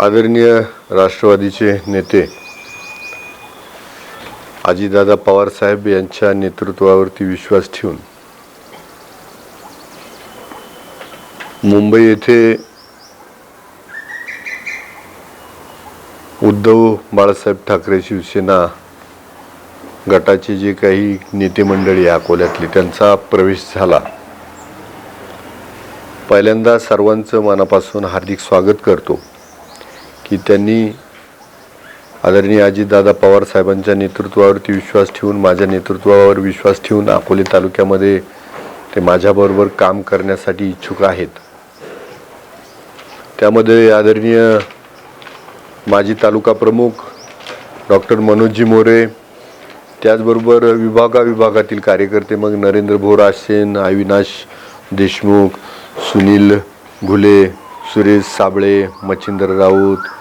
आदरणीय राष्ट्रवादीचे नेते आजीदादा पवारसाहेब यांच्या नेतृत्वावरती विश्वास ठेवून मुंबई येथे उद्धव बाळासाहेब ठाकरे शिवसेना गटाचे जे काही नेते मंडळी अकोल्यातली त्यांचा प्रवेश झाला. पहिल्यांदा सर्वांचं मनापासून हार्दिक स्वागत करतो. की त्यांनी आदरणीय अजितदादा पवार साहेबांच्या नेतृत्वावरती विश्वास ठेवून माझ्या नेतृत्वावर विश्वास ठेवून अकोले तालुक्यामध्ये ते माझ्याबरोबर काम करण्यासाठी इच्छुक आहेत. त्यामध्ये आदरणीय माजी तालुका प्रमुख डॉक्टर मनोजजी मोरे त्याचबरोबर विभागा विभागातील कार्यकर्ते मग नरेंद्र भोर सेन अविनाश देशमुख सुनील घुले सुरेश साबळे मच्छिंदर राऊत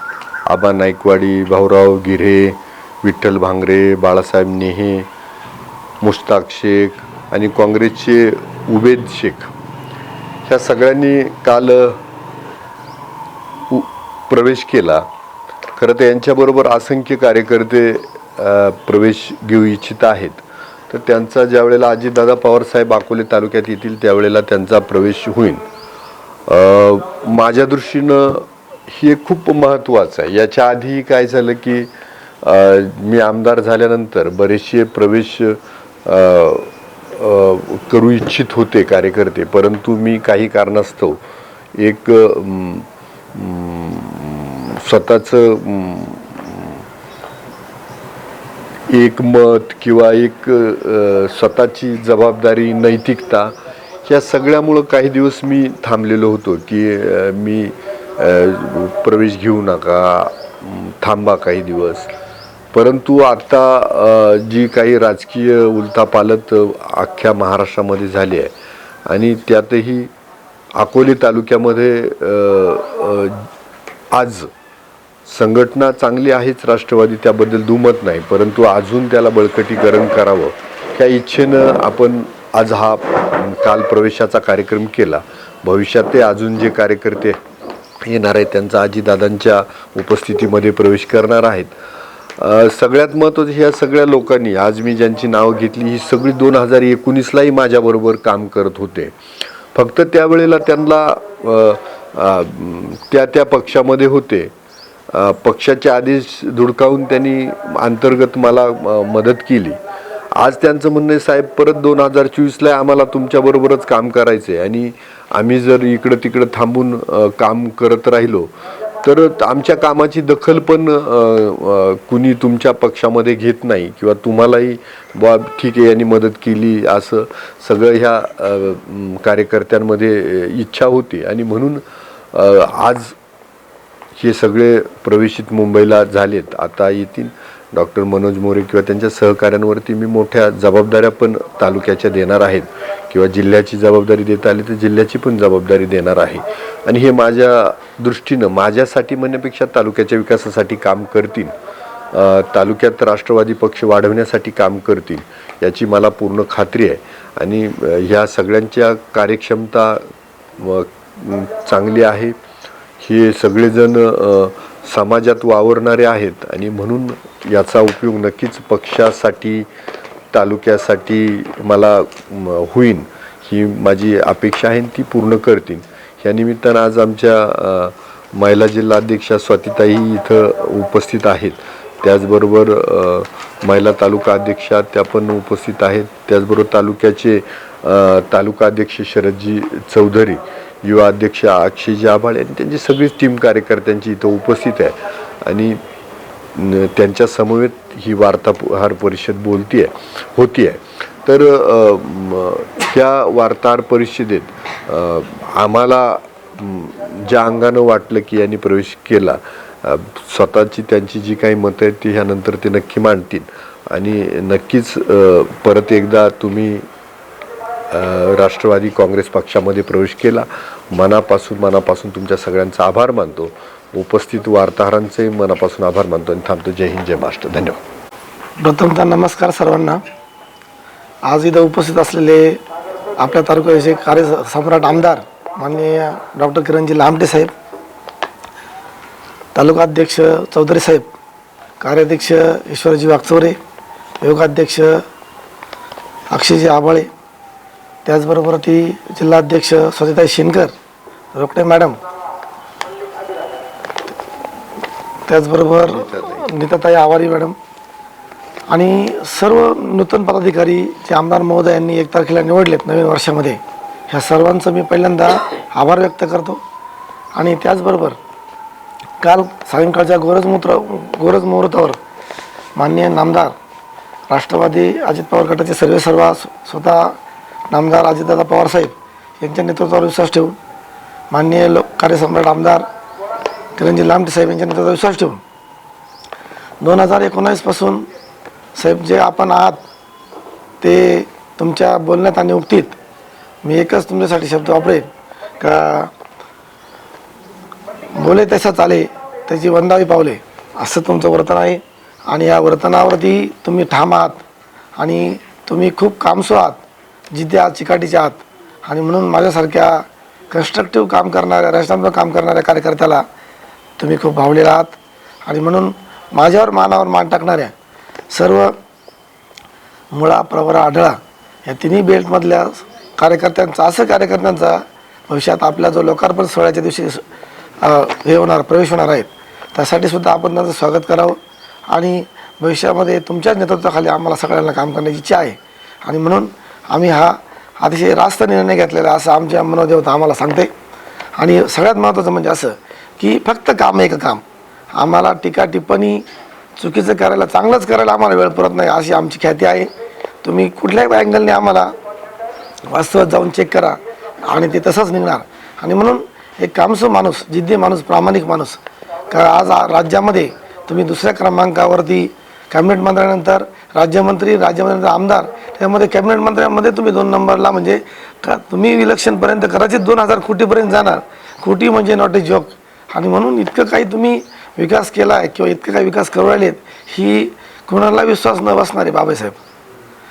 आबा नाईकवाडी भाऊराव गिरे विठ्ठल भांगरे बाळासाहेब नेहे मुश्ताक शेख आणि काँग्रेसचे उबेद शेख. ह्या सगळ्यांनी काल उ- प्रवेश केला. खरं तर यांच्याबरोबर असंख्य कार्यकर्ते प्रवेश घेऊ इच्छित आहेत. तर त्यांचा ज्यावेळेला अजितदादा पवारसाहेब अकोले तालुक्यात येतील त्यावेळेला त्यांचा प्रवेश होईल. माझ्या दृष्टीनं हे खूप महत्त्वाचं आहे. याच्या आधी काय झालं की मी आमदार झाल्यानंतर बरेचसे प्रवेश करू इच्छित होते कार्यकर्ते. परंतु मी काही कारणास्तव एक स्वतःचं एक मत किंवा एक स्वतःची जबाबदारी नैतिकता या सगळ्यामुळं काही दिवस मी थांबलेलो होतो की मी प्रवेश घेऊ नका थांबा काही दिवस. परंतु आता जी काही राजकीय उलथापालत अख्ख्या महाराष्ट्रामध्ये झाली आहे आणि त्यातही अकोले तालुक्यामध्ये आज संघटना चांगली आहेच राष्ट्रवादी त्याबद्दल दुमत नाही. परंतु अजून त्याला बळकटीकरण करावं त्या इच्छेनं आपण आज हा काल प्रवेशाचा कार्यक्रम केला. भविष्यात ते अजून जे कार्यकर्ते येणार आहेत. त्यांचा आजीदादांच्या उपस्थितीमध्ये प्रवेश करणार आहेत. सगळ्यात महत्त्वाचं ह्या सगळ्या लोकांनी आज मी ज्यांची नावं घेतली ही सगळी दोन हजार एकोणीसलाही माझ्याबरोबर काम करत होते. फक्त त्यावेळेला त्यांना त्या त्या पक्षामध्ये होते. पक्षाचे आदेश धुडकावून त्यांनी अंतर्गत मला मदत केली. आज त्यांचं म्हणणं आहे साहेब परत दोन हजार चोवीसला आम्हाला तुमच्याबरोबरच काम करायचं आहे आणि आम्ही जर इकडं तिकडं थांबून काम करत राहिलो तर आमच्या कामाची दखल पण कुणी तुमच्या पक्षामध्ये घेत नाही किंवा तुम्हालाही बा ठीक आहे यांनी मदत केली असं सगळं ह्या कार्यकर्त्यांमध्ये इच्छा होती. आणि म्हणून आज हे सगळे प्रवेशित मुंबईला झालेत आता येतील. डॉक्टर मनोज मोरे किंवा त्यांच्या सहकाऱ्यांवरती मी मोठ्या जबाबदाऱ्या पण तालुक्याच्या देणार आहेत. किंवा जिल्ह्याची जबाबदारी देता आली तर जिल्ह्याची पण जबाबदारी देणार आहे. आणि हे माझ्या दृष्टीनं माझ्यासाठी म्हणण्यापेक्षा तालुक्याच्या विकासासाठी काम करतील. तालुक्यात राष्ट्रवादी पक्ष वाढवण्यासाठी काम करतील याची मला पूर्ण खात्री आहे. आणि ह्या सगळ्यांच्या कार्यक्षमता चांगली आहे. हे सगळेजण समाजात वावरणारे आहेत. आणि म्हणून याचा उपयोग नक्कीच पक्षासाठी तालुक्यासाठी मला होईन. ही माझी अपेक्षा आहे ती पूर्ण करतील. ह्या निमित्तानं आज आमच्या महिला जिल्हाध्यक्षा स्वातीताई इथं उपस्थित आहेत. त्याचबरोबर महिला तालुका अध्यक्षा त्या पण उपस्थित आहेत. त्याचबरोबर तालुक्याचे तालुका अध्यक्ष शरदजी चौधरी युवा अध्यक्ष अक्षयजी आभाळे आणि त्यांची सगळीच टीम कार्यकर्त्यांची इथं उपस्थित आहे. आणि त्यांच्या समवेत ही वार्ताहर परिषद बोलती आहे होती आहे तर त्या वार्ताहर परिषदेत आम्हाला ज्या अंगानं वाटलं की यांनी प्रवेश केला स्वतःची त्यांची जी काही मतं आहेत ती ह्यानंतर ते नक्की मांडतील. आणि नक्कीच परत एकदा तुम्ही राष्ट्रवादी काँग्रेस पक्षामध्ये प्रवेश केला. मनापासून मनापासून तुमच्या सगळ्यांचा आभार मानतो. उपस्थित वार्ताहरांचे मनापासून आभार मानतो आणि थांबतो. जय हिंद जय महाराष्ट्र. धन्यवाद. प्रथमतः नमस्कार सर्वांना. आज इथं उपस्थित असलेले आपल्या तालुक्याचे कार्य सम्राट आमदार माननीय डॉक्टर किरणजी लांबटे साहेब तालुका अध्यक्ष चौधरी साहेब कार्याध्यक्ष ईश्वरजी वागचोरे योगाध्यक्ष अक्षयजी आबाळे त्याचबरोबर ती जिल्हाध्यक्ष स्वच्छताई शिनकर रोकटे मॅडम त्याचबरोबर नीताताई आवारी मॅडम आणि सर्व नूतन पदाधिकारी जे आमदार महोदय यांनी एक तारखेला निवडलेत नवीन वर्षामध्ये ह्या सर्वांचं मी पहिल्यांदा आभार व्यक्त करतो. आणि त्याचबरोबर काल सायंकाळच्या गोरजमूत्र गोरज मुहूर्तावर माननीय नामदार राष्ट्रवादी अजित पवार गटाचे सर्वे सर्व स्वतः नामदार अजितदादा पवारसाहेब यांच्या नेतृत्वावर विश्वास ठेवून माननीय लोक कार्यसम्राट आमदार किरणजी लांबटे साहेब यांच्या नेतृत्वावर विश्वास ठेवून. दोन हजार एकोणावीसपासून साहेब जे आपण आहात ते तुमच्या बोलण्यात आणि उक्तीत मी एकच तुमच्यासाठी शब्द वापरेन का बोले तसा चाले त्याची वंदावी पावले असं तुमचं वर्तन आहे. आणि या वर्तनावरती तुम्ही ठाम आहात आणि तुम्ही खूप कामसो आहात जिथे आहात चिकाटीचे आहात. आणि म्हणून माझ्यासारख्या कन्स्ट्रक्टिव्ह काम करणाऱ्या रचनात्मक काम करणाऱ्या कार्यकर्त्याला तुम्ही खूप भावलेला आहात. आणि म्हणून माझ्यावर मानावर मान टाकणाऱ्या सर्व मुळा प्रवरा आढळा या तिन्ही बेल्टमधल्या कार्यकर्त्यांचा असं कार्यकर्त्यांचा भविष्यात आपला जो लोकार्पण सोहळ्याच्या दिवशी हे होणार प्रवेश होणार आहेत त्यासाठी सुद्धा आपण त्यांचं स्वागत करावं. आणि भविष्यामध्ये तुमच्याच नेतृत्वाखाली आम्हाला सगळ्यांना काम करण्याची इच्छा आहे. आणि म्हणून आम्ही हा अतिशय रास्त निर्णय घेतलेला असं आमच्या मनोदेवता आम्हाला सांगते. आणि सगळ्यात महत्त्वाचं म्हणजे असं की फक्त काम एक काम. आम्हाला टीका टिप्पणी चुकीचं करायला चांगलंच करायला आम्हाला वेळ पुरत नाही अशी आमची ख्याती आहे. तुम्ही कुठल्याही अँगलने आम्हाला वास्तवात जाऊन चेक करा आणि ते तसंच निघणार. आणि म्हणून एक कामसू माणूस जिद्दी माणूस प्रामाणिक माणूस का आज राज्यामध्ये तुम्ही दुसऱ्या क्रमांकावरती कॅबिनेट मंत्र्यानंतर राज्यमंत्री राज्यमंत्री आमदार त्यामध्ये कॅबिनेट मंत्र्यांमध्ये तुम्ही दोन नंबरला म्हणजे का तुम्ही इलेक्शनपर्यंत कदाचित दोन हजार कोटीपर्यंत जाणार. कोटी म्हणजे नॉट ए जोक आणि म्हणून इतकं काही तुम्ही विकास केला आहे किंवा इतकं काही विकास करू राहिलेत ही कुणाला विश्वास न बसणारे बाबासाहेब.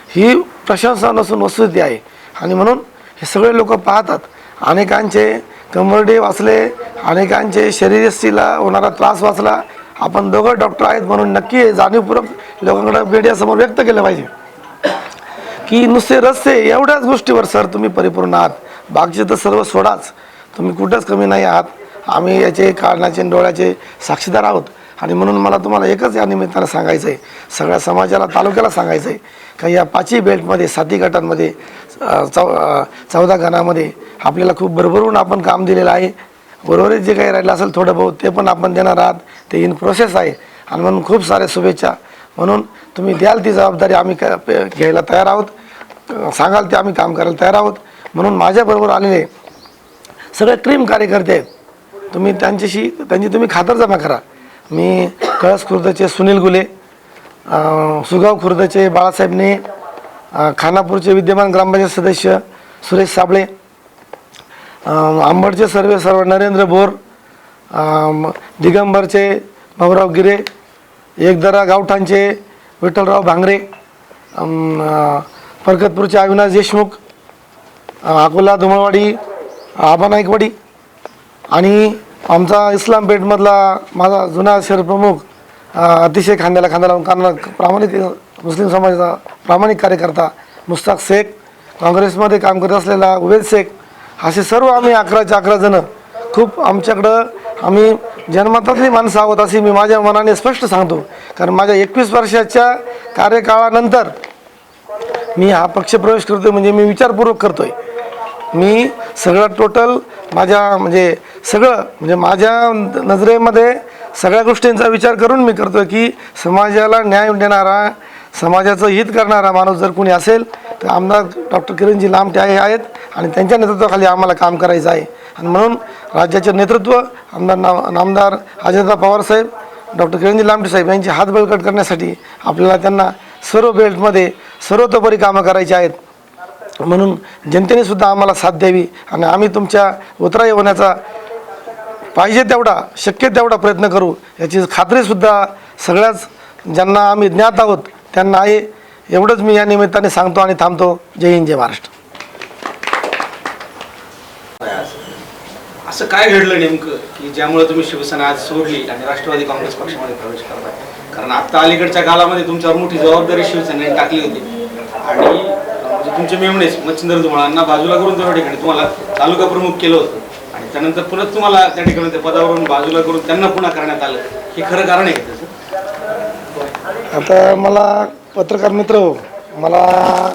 ही प्रशंसा नसून वस्तुस्थिती आहे. आणि म्हणून हे सगळे लोक पाहतात अनेकांचे कंबरडे वाचले अनेकांचे शरीरस्थिला होणारा त्रास वाचला. आपण दोघं डॉक्टर आहेत म्हणून नक्की जाणीवपूर्वक लोकांकडे मीडियासमोर व्यक्त केलं पाहिजे. की नुसते रस्ते एवढ्याच गोष्टीवर सर तुम्ही परिपूर्ण आहात. बाकीचे तर सर्व सोडाच. तुम्ही कुठंच कमी नाही आहात. आम्ही याचे कारणाचे डोळ्याचे साक्षीदार आहोत. आणि म्हणून मला तुम्हाला एकच या निमित्तानं सांगायचं आहे सगळ्या समाजाला तालुक्याला सांगायचं आहे का या पाचही बेल्टमध्ये साती गटांमध्ये चौ चौदा गणामध्ये आपल्याला खूप भरभरून आपण काम दिलेलं आहे. उर्वरित जे काही राहिलं असेल थोडं बहुत ते पण आपण देणार आहात. ते इन प्रोसेस आहे. आणि म्हणून खूप साऱ्या शुभेच्छा. म्हणून तुम्ही द्याल ती जबाबदारी आम्ही क- घ्यायला तयार आहोत. सांगाल ते आम्ही काम करायला तयार आहोत. म्हणून माझ्याबरोबर आलेले सगळे क्रीम कार्यकर्ते आहेत तुम्ही त्यांच्याशी त्यांची तुम्ही खातरजमा करा. मी कळस खुर्दचे सुनील गुले सुगाव खुर्दचे बाळासाहेब ने खानापूरचे विद्यमान ग्रामपंचायत सदस्य सुरेश साबळे आंबडचे सर्वे सर्व नरेंद्र बोर दिगंबरचे भाऊराव गिरे एकदरा गावठाणचे विठ्ठलराव भांगरे फरकतपूरचे अविनाश देशमुख अकोला धुमळवाडी आबा नाईकवाडी आणि आमचा इस्लामपेठमधला माझा जुना शहरप्रमुख अतिशय खांद्याला खांद्याला कारण प्रामाणिक मुस्लिम समाजाचा प्रामाणिक कार्यकर्ता मुस्ताक शेख काँग्रेसमध्ये काम करत असलेला उबेद शेख असे सर्व आम्ही अकराचे अकरा जणं खूप आमच्याकडं आम्ही जन्मतातली माणसं आहोत अशी मी माझ्या मनाने स्पष्ट सांगतो. कारण माझ्या एकवीस वर्षाच्या कार्यकाळानंतर मी हा पक्ष प्रवेश करतोय म्हणजे मी विचारपूर्वक करतोय. मी सगळं टोटल माझ्या म्हणजे सगळं म्हणजे माझ्या नजरेमध्ये सगळ्या गोष्टींचा विचार करून मी करतो की समाजाला न्याय देणारा समाजाचं हित करणारा माणूस जर कोणी असेल तर आमदार डॉक्टर किरणजी लांबटे आहे आहेत आणि त्यांच्या नेतृत्वाखाली आम्हाला काम करायचं आहे. आणि म्हणून राज्याचे नेतृत्व आमदार नाम नामदार अजितदा पवारसाहेब डॉक्टर किरणजी लांबटे साहेब यांची हात बळकट करण्यासाठी आपल्याला त्यांना सर्व बेल्टमध्ये सर्वतोपरी कामं करायची आहेत. म्हणून जनतेने सुद्धा आम्हाला साथ द्यावी आणि आम्ही तुमच्या उतराई होण्याचा पाहिजे तेवढा शक्य तेवढा प्रयत्न करू. याची खात्रीसुद्धा सगळ्याच ज्यांना आम्ही ज्ञात आहोत त्यांना आहे. एवढंच मी या निमित्ताने सांगतो आणि थांबतो. जय हिंद जय महाराष्ट्र. असं काय घडलं नेमकं की ज्यामुळे तुम्ही शिवसेना आज सोडली आणि राष्ट्रवादी काँग्रेस पक्षामध्ये प्रवेश करताय? कारण आता अलीकडच्या काळामध्ये तुमच्यावर मोठी जबाबदारी शिवसेनेने टाकली होती. आणि म्हणजे तुमचे मेमणेच मच्छिंद्र धुमाळांना बाजूला करून त्या ठिकाणी तुम्हाला तालुका प्रमुख केलं होतं. आणि त्यानंतर पुन्हा तुम्हाला त्या ठिकाणी त्या पदावरून बाजूला करून त्यांना पुन्हा करण्यात आलं. हे खरं कारण आहे का त्याचं? आता मला पत्रकार मित्र हो मला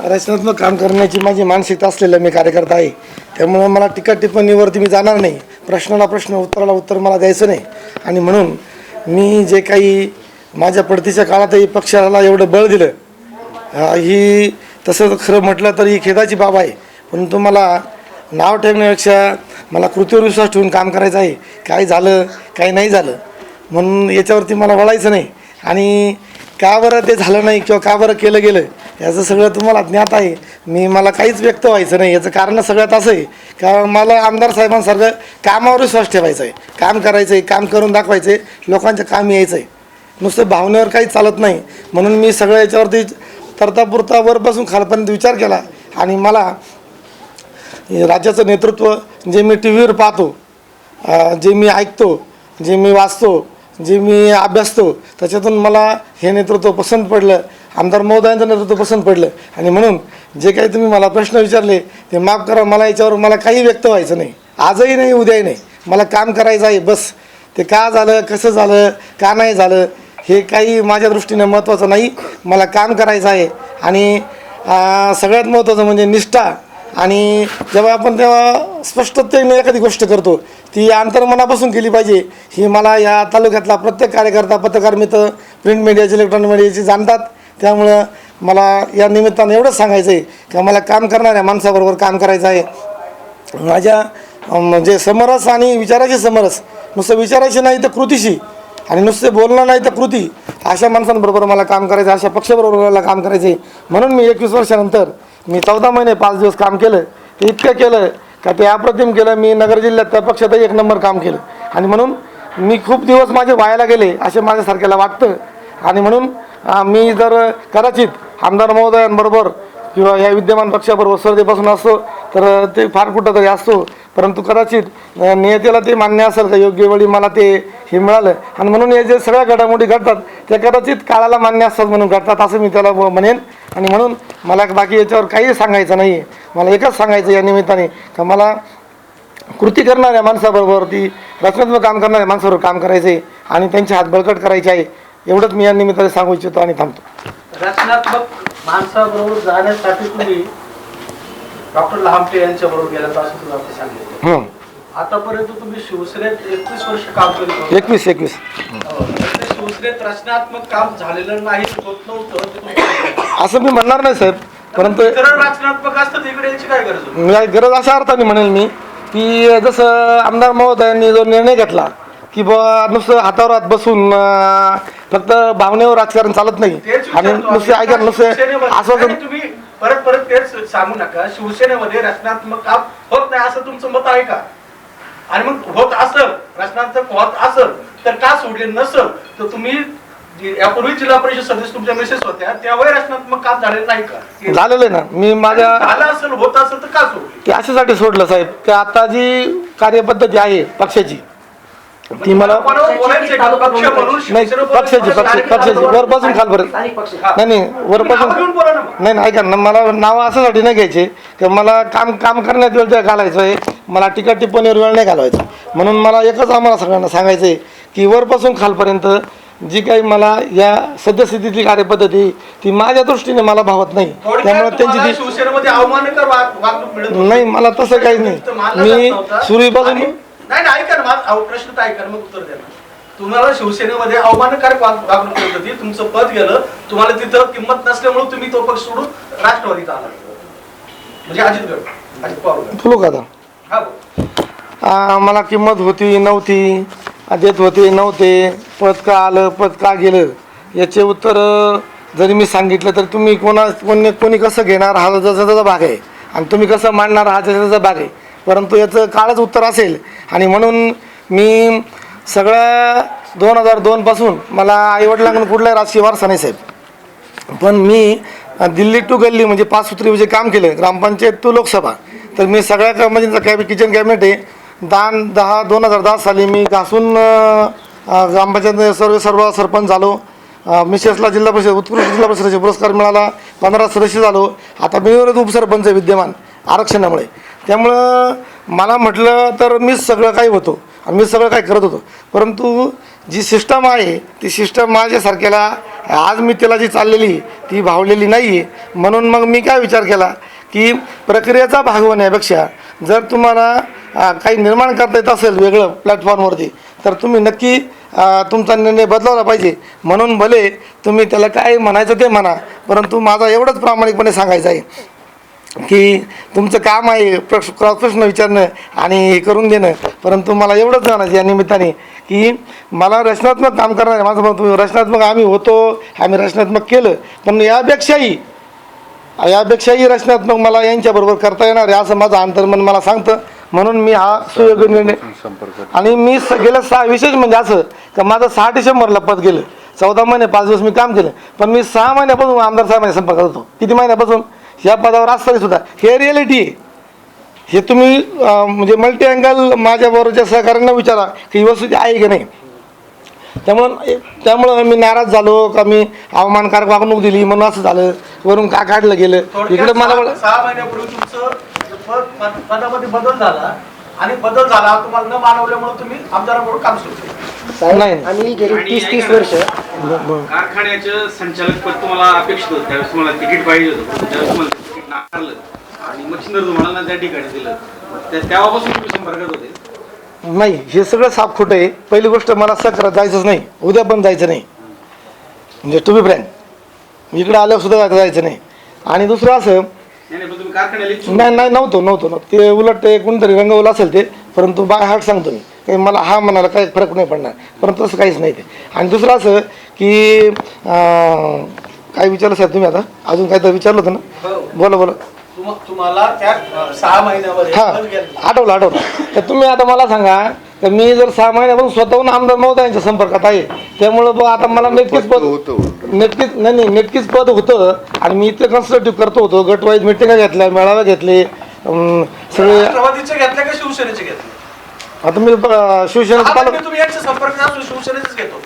रचनात्मक काम करण्याची माझी मानसिकता असलेलं मी कार्यकर्ता आहे. त्यामुळं मला टीका टिप्पणीवरती मी जाणार नाही. प्रश्नाला प्रश्न उत्तराला उत्तर मला द्यायचं नाही. आणि म्हणून मी जे काही माझ्या पडतीच्या काळातही पक्षाला एवढं बळ दिलं ही तसं खरं म्हटलं तर ही खेदाची बाब आहे. परंतु मला नाव ठेवण्यापेक्षा मला कृतीवर विश्वास ठेवून काम करायचं आहे. काय झालं काय नाही झालं. म्हणून याच्यावरती मला वळायचं नाही. आणि का बरं ते झालं नाही किंवा का बरं केलं गेलं याचं सगळं तुम्हाला ज्ञात आहे. मी मला काहीच व्यक्त व्हायचं नाही. याचं कारण सगळ्यात असं आहे. का मला आमदार साहेबांसारखं कामावर विश्वास ठेवायचा आहे. काम करायचं आहे काम करून दाखवायचं आहे. लोकांचं काम यायचं आहे. नुसतं भावनेवर काही चालत नाही. म्हणून मी सगळं याच्यावरती तरतापुरता बसून खालपर्यंत विचार केला आणि मला राज्याचं नेतृत्व जे मी टी व्हीवर पाहतो जे मी ऐकतो जे मी वाचतो जे मी अभ्यासतो त्याच्यातून मला हे नेतृत्व पसंत पडलं आमदार महोदयांचं नेतृत्व पसंत पडलं. आणि म्हणून जे काही तुम्ही मला प्रश्न विचारले ते माफ करा मला याच्यावर मला काही व्यक्त व्हायचं नाही. आजही नाही उद्याही नाही. मला काम करायचं आहे बस. ते का झालं कसं झालं का नाही झालं हे काही माझ्या दृष्टीने महत्त्वाचं नाही. मला काम करायचं आहे. आणि सगळ्यात महत्त्वाचं म्हणजे निष्ठा. आणि जेव्हा आपण तेव्हा स्पष्टतेने एखादी गोष्ट करतो ती अंतर्मनापासून केली पाहिजे. ही मला या तालुक्यातला प्रत्येक कार्यकर्ता पत्रकार मित्र प्रिंट मीडियाचे इलेक्ट्रॉनिक मीडियाचे जाणतात. त्यामुळं मला या निमित्तानं एवढंच सांगायचं आहे की मला काम करणाऱ्या माणसाबरोबर काम करायचं आहे. माझ्या म्हणजे समरस आणि विचाराची समरस. नुसतं विचारायची नाही तर कृतीशी. आणि नुसते बोलणं नाही तर कृती. अशा माणसांबरोबर मला काम करायचं आहे, अशा पक्षाबरोबर मला काम करायचं. आहे म्हणून मी एकवीस वर्षानंतर मी चौदा महिने पाच दिवस काम केलं. इतकं केलं का ते अप्रतिम केलं. मी नगर जिल्ह्यात त्या पक्षातही एक नंबर काम केलं. आणि म्हणून मी खूप दिवस माझे व्हायला गेले असे माझ्यासारख्याला वाटतं. आणि म्हणून मी जर कदाचित आमदार महोदयांबरोबर किंवा या विद्यमान पक्षाबरोबर स्पर्धेपासून असतो तर ते फार कुठं तरी असतो परंतु कदाचित नियतीला ते मान्य असेल का योग्य वेळी मला ते हे मिळालं. आणि म्हणून हे जे सगळ्या घडामोडी घडतात त्या कदाचित काळाला मान्य असतात म्हणून घडतात असं मी त्याला म्हणेन. आणि म्हणून मला बाकी याच्यावर काही सांगायचं नाही आहे मला एकच सांगायचं या निमित्ताने का मला कृती करणाऱ्या माणसाबरोबर ती रचनात्मक काम करणाऱ्या माणसाबरोबर काम करायचं आहे आणि त्यांचे हात बळकट करायचे आहे. एवढंच मी या निमित्ताने सांगू इच्छितो आणि थांबतो रचनात्मक माणसाबरोबर जाण्यासाठी तुम्ही डॉक्टर लहामटे यांच्या बरोबर गेल्याचं असं तुम्ही आता सांगितलं हं. आतापर्यंत तुम्ही शिवसेनेत एकवीस वर्ष काम करीत होते. एकवीस एकवीस हो. तर ते शिवसेनेत रचनात्मक काम झालेलं नाही होत नव्हतं ते असं मी म्हणणार नाही साहेब परंतु इतर रचनात्मक असतं तिकडे याची काय गरज होती गरज अशा अर्थाने म्हणेल मी की जसं आमदार महोदयांनी जो निर्णय घेतला की बा नुसतं हातावर हात बसून अं, फक्त भावनेवर राजकारण चालत नाही. तेच आणि विचारतो नुसते. ऐका नुसते शिवसेनेमध्ये- आश्वासन आणि तुम्ही परत परत तेच सांगू नका. शिवसेनेमध्ये रचनात्मक काम होत नाही असं तुमचं मत आहे का? आणि मग होत असल रचनात्मक होत असल तर का सोडले नसल? तर तुम्ही जे- यापूर्वी जिल्हा परिषद सदस्य तुमच्या मेसेज होत्या त्यावेळी रचनात्मक काम झालेलं नाही का? झालेलं आहे ना. मी माझ्या झालं असेल होत असेल तर का सोडले? ते अशासाठी सोडलं साहेब. की आता जी कार्यपद्धती आहे पक्षाची ती मला नाही पक्षाची पक्ष पक्षाची वरपासून खालपर्यंत. नाही नाही वरपासून. नाही नाही ऐका ना मला नाव असासाठी नाही घ्यायचे. की मला काम काम करण्यात वेळ घालायचं आहे मला टीका टिप्पणीवर वेळ नाही घालवायचा. म्हणून मला एकच आम्हाला सगळ्यांना सांगायचं आहे की वरपासून खालपर्यंत जी काही मला या सद्यस्थितीतली कार्यपद्धती ती माझ्या दृष्टीने मला भावत नाही. त्यामुळे त्यांची ती. नाही मला तसं तर नाही. मी. सुरुवातीपासून नाही नाही ऐका ना माझा प्रश्न तर ऐका मग उत्तर द्या ना. तुम्हाला शिवसेनेमध्ये अवमानकारक वाग- वागणूक मिळत होती. तुमचं पद गेलं. तुम्हाला तिथं किंमत नसल्यामुळे तुम्ही तो पक्ष सोडून राष्ट्रवादीत आला. म्हणजे अजित गड अजित पवार हा. आ, मला किंमत होती नव्हती. देत होते नव्हते. पद का आलं पद का गेलं? याचे उत्तर जरी मी सांगितलं तर तुम्ही कोणा कोणी कोणी कसं घेणार? हा जसा त्याचा भाग आहे. आणि तुम्ही कसं मांडणार? हा त्याचा त्याचा भाग आहे. परंतु याचं काळच उत्तर असेल. आणि म्हणून मी सगळ्या दोन हजार दोनपासून मला आईवडिलांकडून कुठलाही राजकीय वारसा नाही साहेब. पण मी दिल्ली टू गल्ली म्हणजे पाच सूत्री काम केलं ग्रामपंचायत टू लोकसभा. तर मी सगळ्या कर्मचाऱ्यांचा कॅबि किचन कॅबिनेट आहे दान दहा दोन हजार दहा साली मी घासून ग्रामपंचायत सर्व सर्व सरपंच झालो. मिसेसला जिल्हा परिषद उत्कृष्ट जिल्हा परिषदेचे पुरस्कार मिळाला पंधरा सदस्य झालो. आता मी उपसरपंच आहे विद्यमान आरक्षणामुळे. त्यामुळं मला म्हटलं तर मीच सगळं काही होतो. आणि मी सगळं काही करत होतो. परंतु जी सिस्टम आहे ती सिस्टम माझ्यासारख्याला आज मी त्याला जी चाललेली ती भावलेली नाही आहे म्हणून मग मी काय विचार केला की प्रक्रियेचा भाग होण्यापेक्षा जर तुम्हाला काही निर्माण करता येत असेल वेगळं प्लॅटफॉर्मवरती तर तुम्ही नक्की तुमचा निर्णय बदलवला पाहिजे. म्हणून भले तुम्ही त्याला काय म्हणायचं ते म्हणा परंतु माझा एवढंच प्रामाणिकपणे सांगायचं आहे. की तुमचं काम आहे प्रश् क्रॉस प्रश्न विचारणं आणि हे करून देणं. परंतु मला एवढंच जाणायचं या निमित्ताने की मला रचनात्मक काम करणार आहे. माझं म्हणतो रचनात्मक आम्ही होतो आम्ही रचनात्मक केलं. पण यापेक्षाही यापेक्षाही रचनात्मक मला यांच्याबरोबर करता येणार आहे असं माझं अंतर्मन मला सांगतं. म्हणून मी हा सुयोग्य निर्णय आणि मी स सहा विशेष म्हणजे असं का माझं सहा डिसेंबरला पद गेलं. चौदा महिने पाच दिवस मी काम केलं. पण मी सहा महिन्यापासून आमदार साहेबांनी संपर्कात होतो. किती महिन्यापासून? या पदावर असताना सुद्धा. हे रिॲलिटी आहे. हे तुम्ही म्हणजे मल्टी अँगल माझ्याबरोबरच्या सहकाऱ्यांना विचारा की ही वस्तू आहे की नाही. त्यामुळं त्यामुळं मी नाराज झालो का मी अवमानकारक वागणूक दिली म्हणून असं झालं. वरून का काढलं गेलं? इकडे मला सहा महिन्यापूर्वी तुमचं पद- पद- पदामध्ये बदल झाला आणि बदल झाला. तुम्हाला न मानवल्यामुळे तुम्ही आमदाराबरोबर काम सुरू केलं. नाही. आम्ही गेली आणि तीस तीस वर्ष कारखान्याचं संचालक पद तुम्हाला अपेक्षित होतं त्यावेळेस तुम्हाला तिकीट पाहिजे होतं. त्यावेळेस तुम्हाला तिकीट नाकारलं. आणि मच्छिंद्र तुम्हाला ना त्या ठिकाणी दिलं. तेव्हापासून तुम्ही संपर्कात होते? नाही हे सगळं साफ खोटं आहे. पहिली गोष्ट मला सकरात जायचंच नाही. उद्या पण जायचं नाही. म्हणजे टू बी फ्रँक इकडे आल्यावर सुद्धा जायचं नाही. आणि दुसरं असं नाही नाही, नव्हतो नव्हतं. ते उलट ते कोणतरी रंगवलं असेल ते परंतु बाय हार्ट सांगतो मी. काही मला हा म्हणाला काही फरक नाही पडणार. परंतु तसं काहीच नाही ते. आणि दुसरं असं की अं, काय विचारलं साहेब तुम्ही आता? अजून काहीतरी विचारलं होतं ना? बोला बोला. तुम- तुम्हाला त्या अं, सहा महिन्यामध्ये हां. पद गेलं. आठवलं आठवलं. तर तुम्ही आता मला सांगा तर मी जर सहा महिन्यापासून स्वतःहून आमदार नव्हता यांच्या संपर्कात आहे. त्यामुळं बघ आता मला नेटकीच पद होतं नेटकीच नाही नाही नेटकीच पद होतं. आणि मी इथलं कन्स्ट्रक्टिव्ह करतो होतो. गट वाईज मिटिंगा घेतल्या मेळाव्या घेतले. अं, सगळे राष्ट्रवादीचे घेतले का शिवसेनेचे घेतले? आता मी अं, शिवसेनेचं आता मी तुम्ही यांच्या संपर्कात असून शिवसेनेचेच घेतो.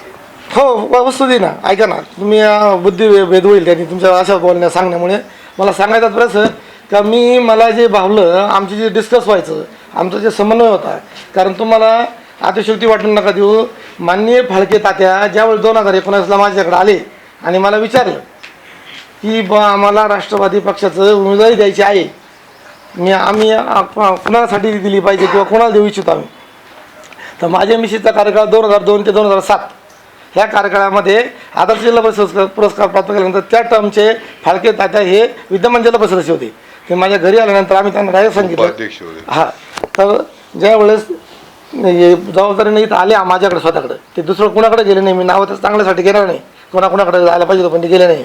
हो वस्तू दे ना ऐका ना. तुम्ही अं, बुद्धी भे- भेद होईल त्यांनी तुमच्या अशा बोलण्या सांगण्यामुळे. मला सांगायचं प्रश्न का मी मला जे भावलं आमचे जे डिस्कस व्हायचं आमचा जे समन्वय होता कारण तुम्हाला अतिशक्ती वाटून नका देऊ. माननीय फाळके तात्या ज्यावेळी दोन हजार एकोणावीसला माझ्याकडे आले आणि मला विचारलं की बा आम्हाला राष्ट्रवादी पक्षाचं उमेदवारी द्यायची आहे. मी आम्ही कुणासाठी दिली पाहिजे किंवा कोणाला देऊ इच्छितो आम्ही? तर माझ्या मिशीचा कार्यकाळ दोन हजार दोन ते दोन हजार सात. ह्या कार्यकाळामध्ये आदर्श जिल्हा परिषद पुरस्कार प्राप्त केल्यानंतर त्या टर्मचे फाळके तात्या हे विद्यमान जिल्हा सदस्य होते. ते माझ्या घरी आल्यानंतर आम्ही त्यांना डायरेक्ट सांगितलं. हा. तर ज्या वेळेस हे जबाबदारीने इथं आले माझ्याकडे स्वतःकडे. ते दुसरं कुणाकडे गेले नाही. मी नावं तर चांगल्यासाठी गेणार नाही. कोणाकुणाकडे जायला पाहिजे होतं पण ते गेले नाही.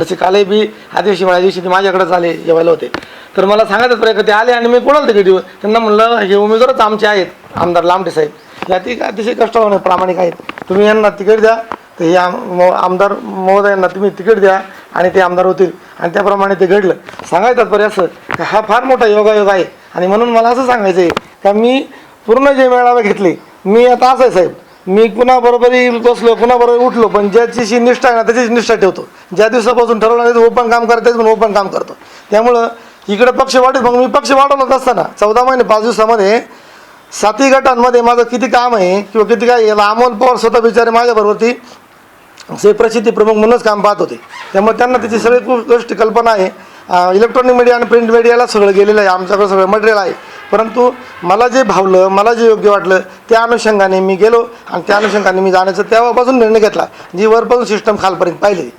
जसे काले बी आदिवासी माझ्या दिवशी ते माझ्याकडेच आले जेवायला होते. तर मला सांगायचं प्रयत्न ते आले आणि मी कोणाला तिकीट देऊ? त्यांना म्हणलं हे उमेदवारच आमचे आहेत. आमदार लांबटे साहेब. या अतिशय कष्ट आहे, प्रामाणिक आहेत. तुम्ही यांना तिकीट द्या तर हे आम आमदार महोदयांना तुम्ही तिकीट द्या आणि ते आमदार होतील. आणि त्याप्रमाणे ते घडलं. सांगायचं तात्पर्य असं का हा फार मोठा योगायोग आहे. आणि म्हणून मला असं सांगायचं आहे का मी पूर्ण जे मेळावे घेतले मी आता असं आहे साहेब मी कुणाबरोबरही बसलो कुणाबरोबर उठलो पण ज्याची निष्ठा आहे ना त्याचीच निष्ठा ठेवतो. ज्या दिवसापासून ठरवलं नाही ओपन काम करतेच पण ओपन काम करतो. त्यामुळं इकडे पक्ष वाढत मग मी पक्ष वाढवलंच असताना चौदा महिने पाच दिवसामध्ये सातही गटांमध्ये माझं किती काम आहे किंवा किती काय याला अमोल पवार स्वतः बिचारे माझ्याबरोबर ती प्रसिद्धी प्रमुख म्हणूनच काम पाहत होते. त्यामुळे त्यांना त्याची सगळी गोष्ट कल्पना आहे. इलेक्ट्रॉनिक मीडिया आणि प्रिंट मीडियाला सगळं गेलेलं आहे. आमच्याकडे सगळं मटेरियल आहे. परंतु मला जे भावलं मला जे योग्य वाटलं त्या अनुषंगाने मी गेलो आणि त्या अनुषंगाने मी जाण्याचा तेव्हापासून निर्णय घेतला. जी वरपासून सिस्टम खालपर्यंत पाहिली.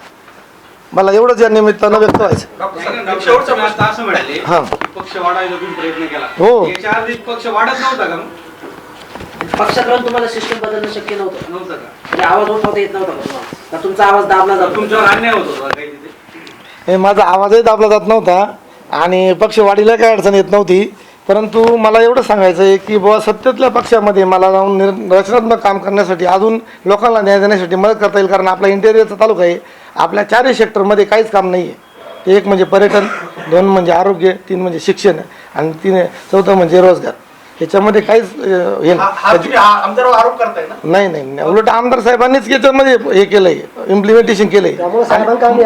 मला एवढंच या निमित्तानं व्यक्त व्हायचं. शेवटचा प्रश्न असं हां. की पक्ष वाढायचा तुम्ही प्रयत्न केला. हो. याच्या आधी पक्ष वाढत नव्हता का मग? पक्षात राहून तुम्हाला सिस्टम बदलणं शक्य नव्हतं. नव्हतं का? म्हणजे आवाज उठवता येत नव्हता का तुम्हाला? का तुमचा आवाज दाबला जातो तुमच्यावर अन्याय होत होता काही तिथे? हे माझा आवाजही दाबला जात नव्हता आणि पक्षवाढीला काही अडचण येत नव्हती. परंतु मला एवढं सांगायचं आहे की बुवा सत्तेतल्या पक्षामध्ये मला जाऊन निर रचनात्मक काम करण्यासाठी अजून लोकांना न्याय देण्यासाठी मदत करता येईल कारण आपला इंटेरियरचा तालुका आहे. आपल्या चारही सेक्टरमध्ये काहीच काम नाही आहे ते एक म्हणजे पर्यटन दोन म्हणजे आरोग्य तीन म्हणजे शिक्षण आणि तीन चौथं म्हणजे रोजगार. ह्याच्यामध्ये काहीच हे तुम्ही आ- आमदारावर आरोप करताय ना? नाही नाही नाही. उलट आमदार साहेबांनीच याच्यामध्ये हे केलंय इम्प्लिमेंटेशन केलंय.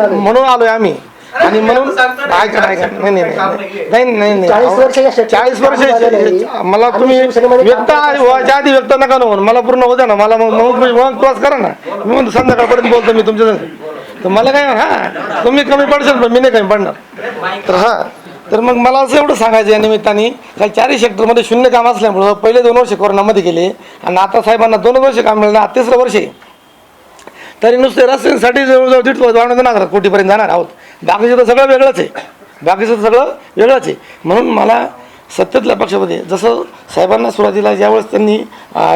म्हणून आलोय आम्ही. आणि म्हणून ऐका ऐका. नाही नाही नाही. नाही नाही चाळीस वर्ष. मला तुम्ही व्यक्त व्हायच्या आधी व्यक्त नका ना म्हणून मला पूर्ण होत्या ना मला मग मग क्रॉस करा ना मी म्हणतो संध्याकाळपर्यंत बोलतो मी तुमच्या. तर मला काय हा तुम्ही कमी पडशाल पण मी नाही कमी पडणार तर हा तर मग मला असं एवढं सांगायचं या निमित्ताने काही चारही सेक्टरमध्ये शून्य काम असल्यामुळं पहिले दोन वर्ष कोरोनामध्ये गेले आणि आता साहेबांना दोन वर्ष काम मिळालं आता तिसरं वर्ष आहे तरी नुसते रस्त्यांसाठी जवळजवळ दीड वाढवून हजार कोटीपर्यंत जाणार आहोत बाकीचं तर सगळं वेगळंच आहे. बाकीचं तर सगळं वेगळंच आहे. म्हणून मला सत्तेतल्या पक्षामध्ये जसं साहेबांना सुरुवातीला ज्यावेळेस त्यांनी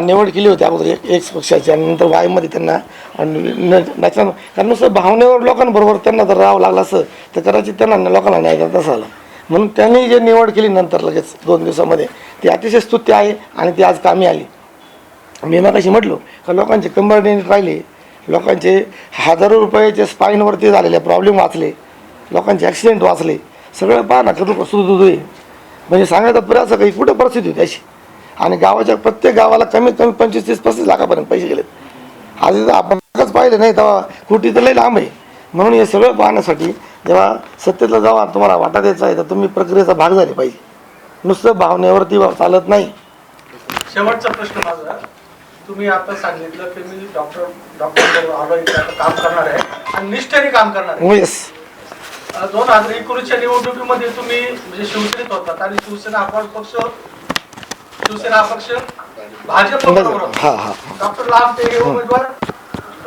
निवड केली होती अगोदर एक एक पक्षाची आणि नंतर वायमध्ये त्यांना नॅचरल कारण नुसतं भावनेवर लोकांबरोबर त्यांना जर राहावं लागलं असं तर कदाचित त्यांना लोकांना न्याय करत नसं आलं म्हणून त्यांनी जे निवड केली नंतर लगेच दोन दिवसामध्ये ती अतिशय स्तुत्य आहे आणि ती आज कामी आली. मी मग अशी म्हटलो का लोकांचे कंबर राहिले लोकांचे हजारो रुपयाचे स्पाईनवरती झालेले प्रॉब्लेम वाचले. लोकांचे ॲक्सिडेंट वाचले. सगळं पहा ना कधी सुरू आहे म्हणजे सांगायचं असं काही कुठं परिस्थिती होती अशी? आणि गावाच्या प्रत्येक गावाला कमीत कमी पंचवीस तीस पस्तीस लाखापर्यंत पैसे गेलेत. आज आपण पाहिले नाही तेव्हा कुठे तर लई लांब आहे. म्हणून हे सगळं पाहण्यासाठी जेव्हा सत्तेतला जेव्हा तुम्हाला वाटा द्यायचा आहे तर तुम्ही प्रक्रियेचा भाग झाले पाहिजे. नुसतं भावनेवरती चालत नाही. शेवटचा प्रश्न माझा. तुम्ही आता सांगितलं की मी डॉक्टर डॉक्टर काम करणार आहे. आणि निष्ठेने काम करणार आहे. येस अं, दोन हजार एकोणीसच्या निवडणुकीमध्ये तुम्ही म्हणजे शिवसेनेत होतात आणि शिवसेना अपक्ष पक्ष शिवसेना अपक्ष भाजप होता. डॉक्टर लांबटे हे उमेदवार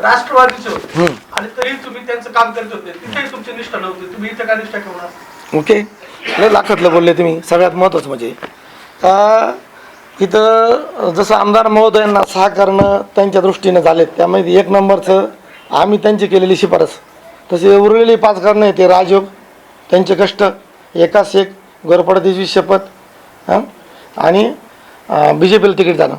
राष्ट्रवादीचे होते. आणि तरी तुम्ही त्यांचं काम करत होते. तिथेही तुमची निष्ठा नव्हती. तुम्ही इथे काय निष्ठा ठेवणार? ओके. लय लाखातलं बोलले तुम्ही. सगळ्यात महत्त्वाचं म्हणजे. इथं जसं आमदार महोदयांना सहकारणं त्यांच्या दृष्टीने झालेत. त्यामध्ये एक नंबरचं आम्ही त्यांची केलेली शिफारस. तसे उरलेली पाच कारणं आहे ते राजयोग त्यांचे कष्ट एकाच एक गोरपडतीची शपथ हां? आणि बी जे पीला तिकीट जाणं.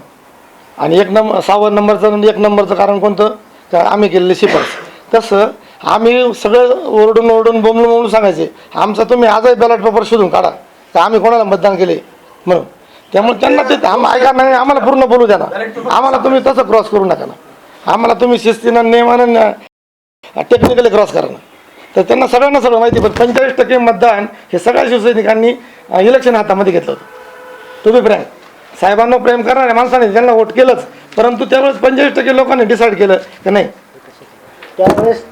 आणि एक नंबर सहावं नंबरचं एक नंबरचं कारण कोणतं? का आम्ही केलेली शिफारस. तसं आम्ही सगळं ओरडून ओरडून बोमलून बोमलून सांगायचे आमचा तुम्ही आजही बॅलेट पेपर शोधून काढा. तर आम्ही कोणाला मतदान केले? म्हणून. त्यामुळे त्यांना ते आम ऐका नाही आम्हाला पूर्ण बोलू द्या ना. आम्हाला तुम्ही तसं क्रॉस करू नका ना. आम्हाला तुम्ही शिस्तीनं नियमानं टेक्निकली क्रॉस करा ना तर त्यांना सगळ्यांना सगळं माहिती पण पंचेचाळीस टक्के मतदान हे सगळ्या शिवसैनिकांनी इलेक्शन हातामध्ये घेतलं होतं. तुम्ही फ्रँक साहेबांना प्रेम करणाऱ्या माणसाने त्यांना वोट केलंच परंतु त्यावेळेस पंचेचाळीस टक्के लोकांनी डिसाईड केलं की नाही. त्यावेळेस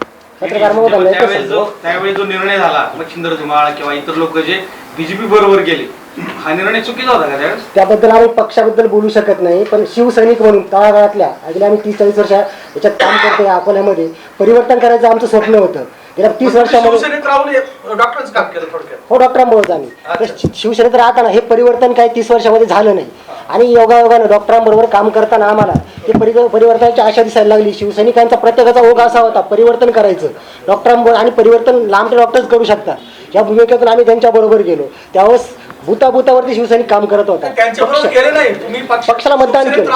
त्यावेळेस जो निर्णय झाला मच्छिंद्र धुमाळ किंवा इतर लोक जे बीजेपी बरोबर गेले हा निर्णय चुकीचा होता का त्यावेळेस? त्याबद्दल आम्ही पक्षाबद्दल बोलू शकत नाही पण शिवसैनिक म्हणून तळागाळातल्या गेल्या आम्ही तीस चाळीस वर्ष याच्यात काम करतो या अकोल्यामध्ये परिवर्तन करायचं आमचं स्वप्न होतं. गेल्या तीस वर्षामध्ये शिवसेनेत राहून हे डॉक्टरांचं काम केलं थोडक्यात. हो डॉक्टरांबरोबर आम्ही. तर शि- शिवसेनेत राहताना हे परिवर्तन काही तीस वर्षामध्ये झालं नाही. आणि योगायोगानं डॉक्टरांबरोबर काम करताना आम्हाला ते परि परिवर्तनाची आशा दिसायला लागली. शिवसैनिकांचा प्रत्येकाचा ओघ असा होता परिवर्तन करायचं. डॉक्टरांबरोबर आणि परिवर्तन लांबचे डॉक्टर्स करू शकतात. या भूमिकेतून आम्ही त्यांच्याबरोबर गेलो. त्यावेळेस भूताभूतावरती शिवसैनिक काम करत होता. पक्ष- नाही. तुम्ही पक्षाला मतदान केलं.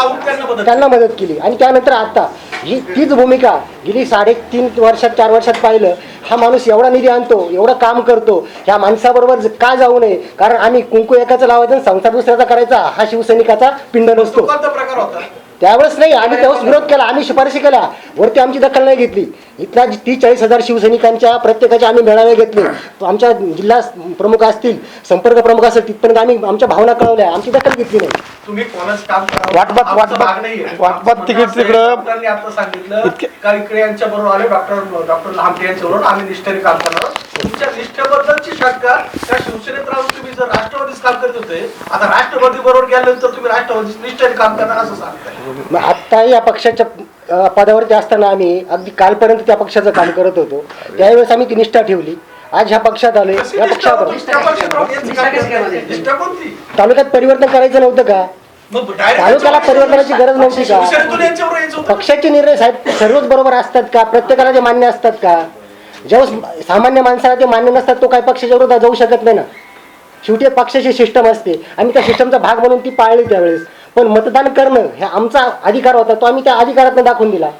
त्यांना मदत केली. आणि त्यानंतर आता ही तीच भूमिका गेली साडेतीन वर्षात चार वर्षात पाहिलं हा माणूस एवढा निधी आणतो एवढं काम करतो ह्या माणसाबरोबर का जाऊ नये? कारण आम्ही कुंकू एकाचा लावायचा संसार दुसऱ्याचा करायचा हा शिवसैनिकाचा पिंड तो नसतो प्रकार होता. त्यावेळेस नाही आम्ही त्यावेळेस विरोध केला आम्ही शिफारशी केल्या. वरती आमची दखल नाही घेतली. इथल्या जी तीस चाळीस हजार शिवसैनिकांच्या प्रत्येकाचे आम्ही मेळावे घेतले. तो आमच्या जिल्हा प्रमुख असतील संपर्क प्रमुख असतील तिथपर्यंत आम्ही आमच्या भावना कळवल्या. आमची दखल घेतली नाही. तुम्ही कोणाच काम करावं वाटपात- वाटपात-. वाटपात तिकीट तिकडं- सांगितलं इतके- का इकडे यांच्या बरोबर आले डॉक्टर डॉक्टर लांबटे यांच्या बरोबर आम्ही निष्ठेने काम करणार. तुमच्या निष्ठेबद्दलची शंका त्या शिवसेनेत राहून तुम्ही जर राष्ट्रवादीच काम करत होते आता राष्ट्रवादी बरोबर गेल्यानंतर तुम्ही राष्ट्रवादीच निष्ठेने काम करणार असं सांगताय. मग आत्ता या पक्षाच्या अ, पदावरती असताना आम्ही अगदी कालपर्यंत त्या पक्षाचं काम करत होतो. त्यावेळेस आम्ही ती निष्ठा ठेवली. आज ह्या पक्षात आलोय कशी या निष्ठा पक्षावर. होती? त्या पक्षात राहून यांची? निष्ठा कोणती? तालुक्यात परिवर्तन करायचं नव्हतं का? मग direct तालुक्याला परिवर्तनाची गरज नव्हती का? शिवसेनेतून यांच्यावर यायचं होतं. पक्षाचे निर्णय साहेब सर्वच बरोबर असतात का? प्रत्येकाला ते मान्य असतात का? जेव्हा सामान्य माणसाला ते मान्य नसतात तो काही पक्षाच्या विरोधात जाऊ शकत नाही ना. शेवटी पक्षाची सिस्टम असते आम्ही त्या सिस्टमचा भाग म्हणून ती पाळली त्यावेळेस. पण मतदान करणं हे आमचा अधिकार होता तो आम्ही त्या अधिकारातनं दाखवून दिला.